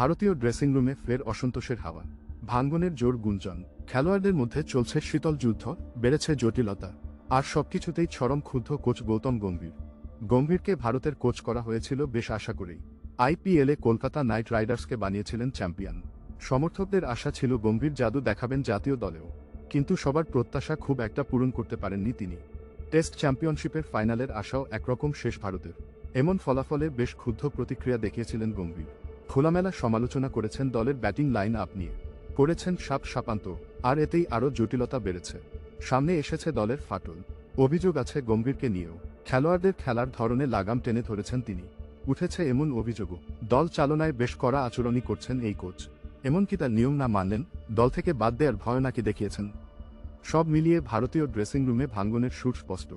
ভারতীয় ড্রেসিং রুমে ফের অসন্তোষের হাওয়া। ভাঙ্গনের জোর গুঞ্জন। খেলোয়াড়দের মধ্যে চলছে শীতল যুদ্ধ, বেড়েছে জটিলতা, আর সবকিছুতেই চরম ক্ষুব্ধ কোচ গৌতম গম্ভীর। গম্ভীরকে ভারতের কোচ করা হয়েছিল বেশ আশা করেই। আইপিএলে কলকাতা নাইট রাইডার্সকে বানিয়েছিলেন চ্যাম্পিয়ন। সমর্থকদের আশা ছিল গম্ভীর জাদু দেখাবেন জাতীয় দলেও। কিন্তু সবার প্রত্যাশা খুব একটা পূরণ করতে পারেননি তিনি। টেস্ট চ্যাম্পিয়নশিপের ফাইনালের আশাও একরকম শেষ ভারতের। এমন ফলাফলে বেশ ক্ষুব্ধ প্রতিক্রিয়া দেখিয়েছিলেন গম্ভীর। খোলামেলা সমালোচনা করেছেন দলের ব্যাটিং লাইন আপ নিয়ে। করেছেন সাপ সাপান্ত, আর এতেই আরও জটিলতা বেড়েছে। সামনে এসেছে দলের ফাটল। অভিযোগ আছে গম্ভীরকে নিয়েও। খেলোয়াড়দের খেলার ধরনে লাগাম টেনে ধরেছেন তিনি। উঠেছে এমন অভিযোগও। দল চালনায় বেশ কড়া আচরণই করছেন এই কোচ এমনকি তার নিয়ম না মানলেন, দল থেকে বাদ দেওয়ার ভয় নাকি দেখিয়েছেন। সব মিলিয়ে ভারতীয় ড্রেসিং রুমে ভাঙ্গনের সুর স্পষ্ট।